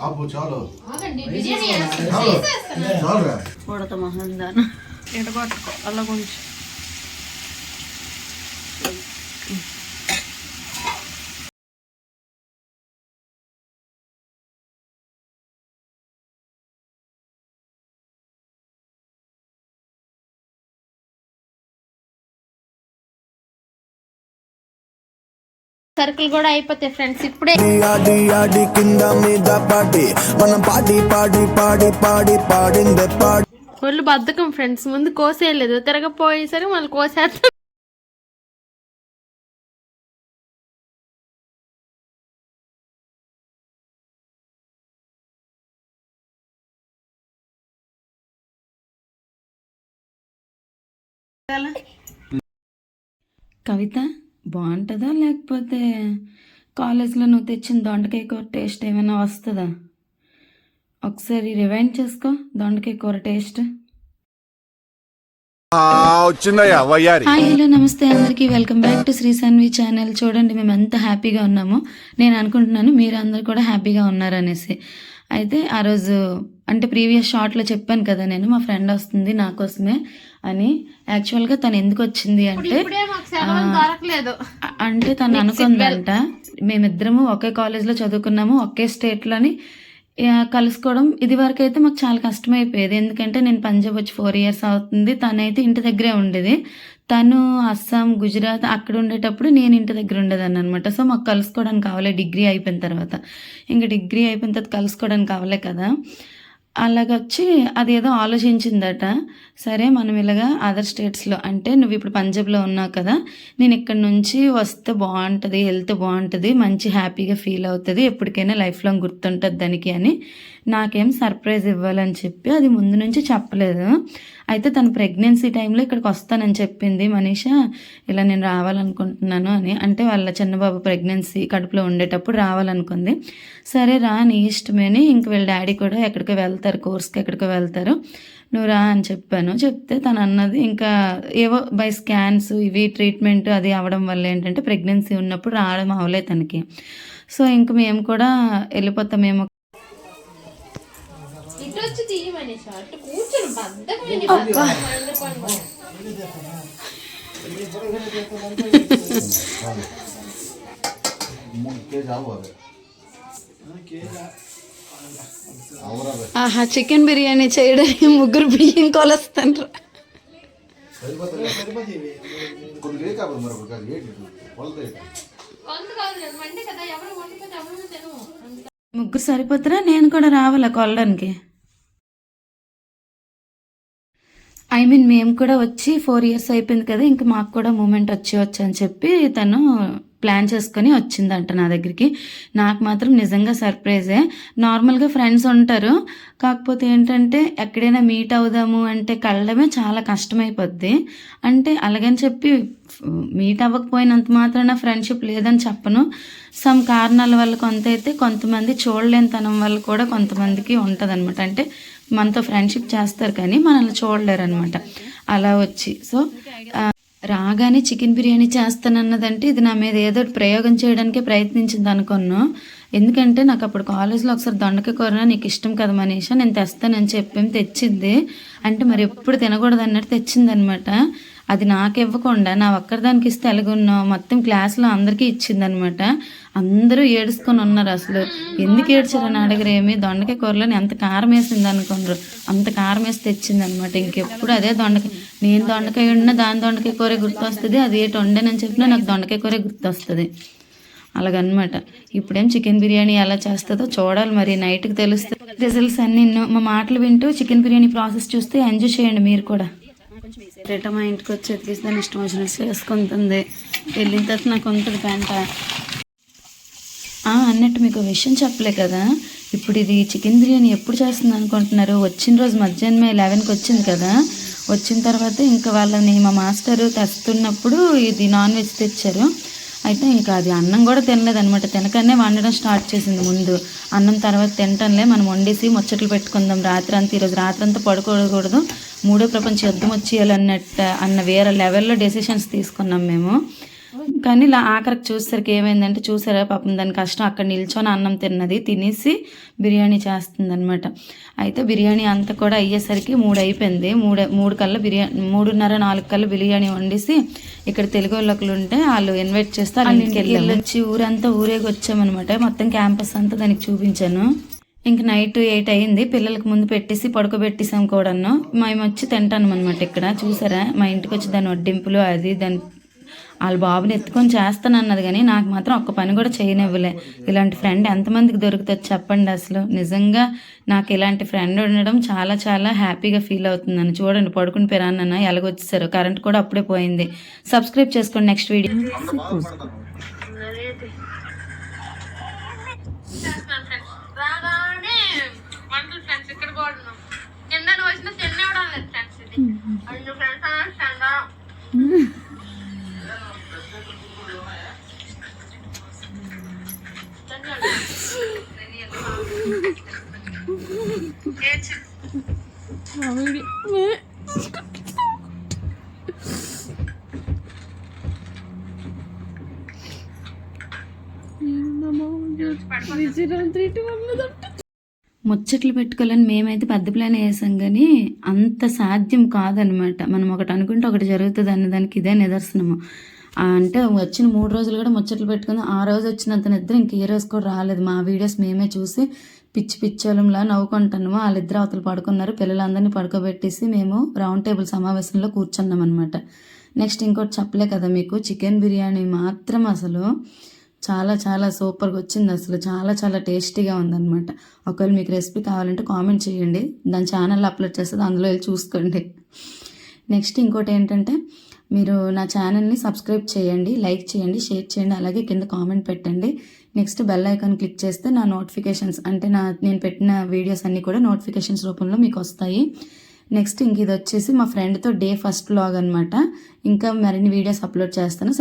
ఆపు చాలు. దాని ఎడగొట్టుకో అలా కొంచెం సరుకులు కూడా అయిపోతాయి ఫ్రెండ్స్ ఇప్పుడే. ఆడి ఆడి కింద మీద పాడి మనం పాడి పాడి పాడి పాడి పాడిందే పాడి. ఒళ్ళు బద్ధకం ఫ్రెండ్స్ ముందు కోసేయలేదు తిరగపోయేసరికి మళ్ళీ కోసేస్తాం. కవిత? బాగుంటుందా లేకపోతే కాలేజ్లో నువ్వు తెచ్చిన దొండకాయ కూర టేస్ట్ ఏమైనా వస్తుందా? ఒకసారి రివైండ్ చేసుకో దొండకాయ కూర టేస్ట్. హాయ్ హలో నమస్తే అందరికీ. Welcome back to Sri Sanvi channel చూడండి మేము ఎంత హ్యాపీగా ఉన్నాము. నేను అనుకుంటున్నాను మీరు అందరు కూడా హ్యాపీగా ఉన్నారనేసి. అయితే ఆ రోజు అంటే ప్రీవియస్ షార్ట్లో చెప్పాను కదా నేను మా ఫ్రెండ్ వస్తుంది నా కోసమే అని. యాక్చువల్గా తను ఎందుకు వచ్చింది అంటే అంటే తను అనుకుందంట మేమిద్దరము ఒకే కాలేజ్లో చదువుకున్నాము ఒకే స్టేట్లోని కలుసుకోవడం ఇది వరకు అయితే మాకు చాలా కష్టమైపోయేది. ఎందుకంటే నేను పంజాబ్ వచ్చి ఫోర్ ఇయర్స్ అవుతుంది తనైతే ఇంటి దగ్గరే ఉండేది. తను అస్సాం గుజరాత్ అక్కడ ఉండేటప్పుడు నేను ఇంటి దగ్గర ఉండేదాన్ని అనమాట సో మాకు కలుసుకోవడానికి కావాలి డిగ్రీ అయిపోయిన తర్వాత. ఇంకా డిగ్రీ అయిపోయిన తర్వాత కలుసుకోవడానికి కావాలే కదా. అలాగొచ్చి అదేదో ఆలోచించిందట. సరే మనం ఇలాగా అదర్ స్టేట్స్లో అంటే నువ్వు ఇప్పుడు పంజాబ్లో ఉన్నావు కదా నేను ఇక్కడ నుంచి వస్తే బాగుంటుంది హెల్త్ బాగుంటుంది మంచి హ్యాపీగా ఫీల్ అవుతుంది ఎప్పటికైనా లైఫ్ లాంగ్ గుర్తుంటుంది దానికి అని. నాకేం సర్ప్రైజ్ ఇవ్వాలని చెప్పి అది ముందు నుంచి చెప్పలేదు. అయితే తను ప్రెగ్నెన్సీ టైంలో ఇక్కడికి వస్తానని చెప్పింది. మనీష ఇలా నేను రావాలనుకుంటున్నాను అని. అంటే వాళ్ళ చిన్నబాబు ప్రెగ్నెన్సీ కడుపులో ఉండేటప్పుడు రావాలనుకుంది. సరే రా నీ ఇష్టమేని ఇంక వీళ్ళ డాడీ కూడా ఎక్కడికో వెళ్తారు కోర్స్కి ఎక్కడికో వెళ్తారు. నువ్వు రా అని చెప్పాను. చెప్తే తను అన్నది ఇంకా ఏవో బై స్కాన్స్ ఇవి ట్రీట్మెంట్ అది అవడం వల్ల ఏంటంటే ప్రెగ్నెన్సీ ఉన్నప్పుడు రావడం అవలే తనకి. సో ఇంక మేము కూడా వెళ్ళిపోతామేమో ఇటు వచ్చి తీయమని షార్ట్ ఆహా చికెన్ బిర్యానీ చేయడానికి ముగ్గురు బియ్యం కొలుస్తాను ముగ్గురు సరిపోతారా? నేను కూడా రావాలా కొలడానికి? ఐ మీన్ మేము కూడా వచ్చి ఫోర్ ఇయర్స్ అయిపోయింది కదా ఇంక మాకు కూడా మూమెంట్ వచ్చి అని చెప్పి తను ప్లాన్ చేసుకొని వచ్చిందంట నా దగ్గరికి. నాకు మాత్రం నిజంగా సర్ప్రైజే నార్మల్గా ఫ్రెండ్స్ ఉంటారు. కాకపోతే ఏంటంటే ఎక్కడైనా మీట్ అవుదాము అంటే కలడమే చాలా కష్టమైపోద్ది. అంటే అలాగని చెప్పి మీట్ అవ్వకపోయినంత మాత్రాన ఫ్రెండ్షిప్ లేదని చెప్పను. సమ్ కారణాల వల్ల కొంత అయితే కొంతమంది చూడలేనితనం వల్ల కూడా కొంతమందికి ఉంటుంది అంటే మనతో ఫ్రెండ్షిప్ చేస్తారు కానీ మనల్ని చూడలేరు అనమాట అలా వచ్చి. సో ఆ, రాగానే చికెన్ బిర్యానీ చేస్తానన్నదంటే ఇది నా మీద ఏదో ప్రయోగం చేయడానికే ప్రయత్నించింది అనుకున్నాను ఎందుకంటే నాకు అప్పుడు కాలేజ్లో ఒకసారి దొండకాయ కూర నీకు ఇష్టం కదా మనీష నేను తెస్తానని చెప్పి తెచ్చింది అంటే మరి ఎప్పుడు తినకూడదు అన్నట్టు తెచ్చింది అనమాట అది నాకు ఇవ్వకుండా నా ఒక్కరిదానికి ఇస్తే ఎలాగున్నా మొత్తం క్లాస్లో అందరికీ ఇచ్చిందనమాట. అందరూ ఏడుసుకొని ఉన్నారు అసలు. ఎందుకు ఏడ్చారని అడగరేమి దొండకాయ కూరలో ఎంత కారం వేసింది అనుకున్నారు అంత కారం వేసి తెచ్చింది అనమాట ఇంకెప్పుడు అదే దొండకాయ. నేను దొండకాయ వండినా దాని దొండకాయ కూర గుర్తొస్తుంది. అది ఏటి వండానని చెప్పినా నాకు దొండకాయ కూర గుర్తొస్తుంది. అలాగనమాట. ఇప్పుడేం చికెన్ బిర్యానీ ఎలా చేస్తుందో చూడాలి మరి. నైట్కి తెలుస్తుంది. రిజల్ట్స్ అన్ని మా మాటలు వింటూ చికెన్ బిర్యానీ ప్రాసెస్ చూస్తే ఎంజాయ్ చేయండి మీరు కూడా. రేట మా ఇంటికి వచ్చి ఎత్తికిస్తే దాని ఇష్టం వచ్చినట్టు చేసుకుంటుంది. వెళ్ళిన తర్వాత నాకు ఉంటుంది పెంట ఆ, అన్నట్టు మీకు విషయం చెప్పలే కదా. ఇప్పుడు ఇది చికెన్ బిర్యానీ ఎప్పుడు చేస్తుంది అనుకుంటున్నారు? వచ్చిన రోజు మధ్యాహ్నమే లెవెన్కి వచ్చింది కదా. వచ్చిన తర్వాత ఇంకా వాళ్ళని మా మాస్టరు తెస్తున్నప్పుడు ఇది నాన్ వెజ్ తెచ్చారు. అయితే ఇంకా అది అన్నం కూడా తినలేదు అనమాట తినకనే వండడం స్టార్ట్ చేసింది ముందు. అన్నం తర్వాత తినటంలే మనం వండేసి ముచ్చట్లు పెట్టుకుందాం. రాత్రి అంతా ఈరోజు రాత్రి అంతా పడుకోకూడదు. మూడో ప్రపంచ యుద్ధం వచ్చేయాలన్నట్టు అన్న వేరే లెవెల్లో డెసిషన్స్ తీసుకున్నాం మేము. కానీ ఇలా ఆఖరికి చూసేసరికి ఏమైందంటే చూసారా పాపం దాని కష్టం అక్కడ నిల్చొని అన్నం తిన్నది తినేసి బిర్యానీ చేస్తుంది అనమాట అయితే బిర్యానీ అంతా కూడా అయ్యేసరికి మూడు అయిపోయింది మూడు మూడు కల్లా బిర్యానీ మూడున్నర నాలుగు కల్లా బిర్యానీ వండేసి ఇక్కడ తెలుగు వాళ్ళకి ఉంటే వాళ్ళు ఇన్వైట్ చేస్తే వాళ్ళ వెళ్ళొచ్చి ఊరంతా ఊరేగి వచ్చామన్నమాట మొత్తం క్యాంపస్ అంతా దానికి చూపించాను. ఇంక నైట్ ఎయిట్ అయింది. పిల్లలకి ముందు పెట్టేసి పడుకోబెట్టేసాం కూడాను. మేము వచ్చి తింటాను అనమాట ఇక్కడ. చూసారా? మా ఇంటికి వచ్చి దాని వడ్డింపులు అది దాని వాళ్ళ బాబుని ఎత్తుకొని చేస్తానన్నది కానీ నాకు మాత్రం ఒక్క పని కూడా చేయనివ్వలే. ఇలాంటి ఫ్రెండ్ ఎంతమందికి దొరుకుతుంది చెప్పండి అసలు. నిజంగా నాకు ఇలాంటి ఫ్రెండ్ ఉండడం చాలా చాలా హ్యాపీగా ఫీల్ అవుతుందని. చూడండి పడుకుని పెరాన్న ఎలాగొచ్చేసారు. కరెంట్ కూడా అప్పుడే పోయింది. సబ్స్క్రైబ్ చేసుకోండి నెక్స్ట్ వీడియో ముచ్చట్లు పెట్టుకోవాలని మేమైతే పెద్ద ప్లాన్ వేసాం కానీ అంత సాధ్యం కాదనమాట. మనం ఒకటి అనుకుంటే ఒకటి జరుగుతుంది అన్నదానికి ఇదే నిదర్శనము. అంటే వచ్చిన మూడు రోజులు కూడా ముచ్చట్లు పెట్టుకుంది. ఆ రోజు వచ్చినంత నిద్ర ఇంక ఏ రోజు కూడా రాలేదు. మా వీడియోస్ మేమే చూసి పిచ్చి పిచ్చోళంలా నవ్వుకుంటున్నాము. వాళ్ళిద్దరు అవతలు పడుకున్నారు. పిల్లలందరినీ పడుకోబెట్టేసి మేము రౌండ్ టేబుల్ సమావేశంలో కూర్చున్నాం అనమాట నెక్స్ట్ ఇంకోటి చెప్పలే కదా మీకు. చికెన్ బిర్యానీ మాత్రం అసలు చాలా చాలా సూపర్గా వచ్చింది. అసలు చాలా చాలా టేస్టీగా ఉందన్నమాట. ఒకవేళ మీకు రెసిపీ కావాలంటే కామెంట్ చేయండి. దాని ఛానల్ అప్లోడ్ చేస్తుంది అందులో వెళ్ళి చూసుకోండి. నెక్స్ట్ ఇంకోటి ఏంటంటే మీరు నా ఛానల్ని సబ్స్క్రైబ్ చేయండి లైక్ చేయండి షేర్ చేయండి అలాగే కింద కామెంట్ పెట్టండి. నెక్స్ట్ బెల్ ఐకాన్ క్లిక్ చేస్తే నా నోటిఫికేషన్స్ అంటే నా నేను పెట్టిన వీడియోస్ అన్నీ కూడా నోటిఫికేషన్స్ రూపంలో మీకు వస్తాయి. నెక్స్ట్ ఇంక ఇది వచ్చేసి మా ఫ్రెండ్తో డే ఫస్ట్ బ్లాగ్ అనమాట ఇంకా మరిన్ని వీడియోస్ అప్లోడ్ చేస్తాను.